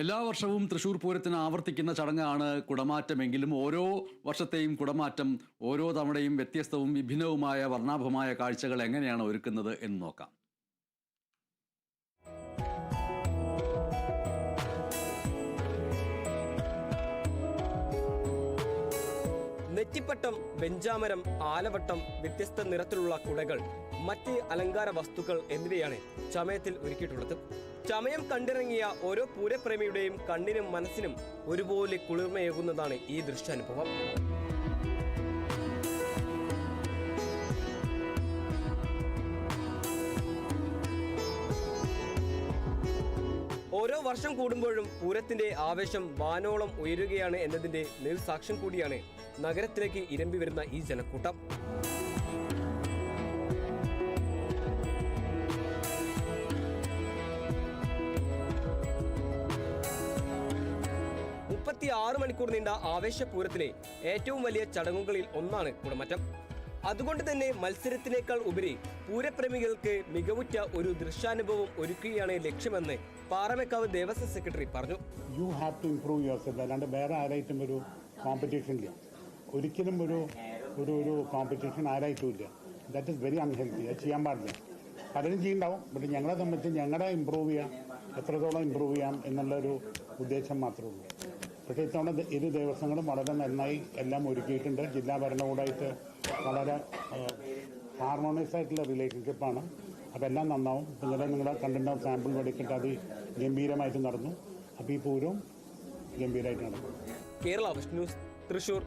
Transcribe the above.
എല്ലാ വർഷവും തൃശൂർ പൂരത്തിന് ആവർത്തിക്കുന്ന ചടങ്ങാണ് കുടമാറ്റമെങ്കിലും ഓരോ വർഷത്തെയും കുടമാറ്റം ഓരോ തവണയും വ്യത്യസ്തവും വിഭിന്നവുമായ വർണാഭമായ കാഴ്ചകൾ എങ്ങനെയാണ് ഒരുക്കുന്നത് എന്ന് നോക്കാം. നെറ്റിപ്പട്ടം ബെഞ്ചാമരം ആലവട്ടം വ്യത്യസ്ത നിറത്തിലുള്ള കുടകൾ മറ്റ് അലങ്കാര വസ്തുക്കൾ എന്നിവയാണ് ചമയത്തിൽ ഒരുക്കിയിട്ടുള്ളത്. ചമയം കണ്ടിറങ്ങിയ ഓരോ പൂരപ്രേമിയുടെയും കണ്ണിനും മനസ്സിനും ഒരുപോലെ കുളിർമയേകുന്നതാണ് ഈ ദൃശ്യാനുഭവം ഓരോ വർഷം കൂടുമ്പോഴും പൂരത്തിന്റെ ആവേശം വാനോളം ഉയരുകയാണ് എന്നതിന്റെ നിർസാക്ഷ്യം കൂടിയാണ് നഗരത്തിലേക്ക് ഇരമ്പി വരുന്ന ഈ ജനക്കൂട്ടം. മുപ്പത്തി ആറ് മണിക്കൂർ നീണ്ട ആവേശപൂരത്തിലെ ഏറ്റവും വലിയ ചടങ്ങുകളിൽ ഒന്നാണ് കുടമറ്റം. അതുകൊണ്ട് തന്നെ മത്സരത്തിനേക്കാൾ ഉപരി പൂരപ്രേമികൾക്ക് മികവുറ്റ ഒരു ദൃശ്യാനുഭവം ഒരുക്കുകയാണ് ലക്ഷ്യമെന്ന് പാറമേക്കാവ് ദേവസ്വം സെക്രട്ടറി പറഞ്ഞു. You have to improve yourself അല്ലാണ്ട് വേറെ ആരായിട്ടും ഒരു കോമ്പറ്റീഷൻ ഇല്ല. ഒരിക്കലും ഒരു ഒരു ഒരു കോമ്പറ്റീഷൻ ആരായിട്ടും ഇല്ല. ദാറ്റ് ഇസ് വെരി അൺഹെൽത്തി അത് ചെയ്യാൻ പാടില്ല. പലരും ചെയ്യുന്നുണ്ടാവും. ബട്ട് ഞങ്ങളെ സംബന്ധിച്ച് ഞങ്ങളെ ഇമ്പ്രൂവ് ചെയ്യാം. എത്രത്തോളം ഇമ്പ്രൂവ് ചെയ്യാം എന്നുള്ള ഒരു ഉദ്ദേശം മാത്രമേ ഉള്ളൂ. പക്ഷേ ഇത്തവണ ഇരു ദേവസ്വങ്ങളും വളരെ നന്നായി എല്ലാം ഒരുക്കിയിട്ടുണ്ട്. ജില്ലാ ഭരണകൂടമായിട്ട് വളരെ ഹാർമോണിയസ് ആയിട്ടുള്ള റിലേഷൻഷിപ്പാണ് അപ്പോൾ എല്ലാം നന്നാവും. നിങ്ങളുടെ നിങ്ങളുടെ കണ്ടിന്റെ സാമ്പിൾ വെടിക്കിട്ട് അത് ഗംഭീരമായിട്ട് നടന്നു. അപ്പോൾ ഈ പൂരവും ഗംഭീരമായിട്ട് നടന്നു. കേരള ന്യൂസ് തൃശൂർ.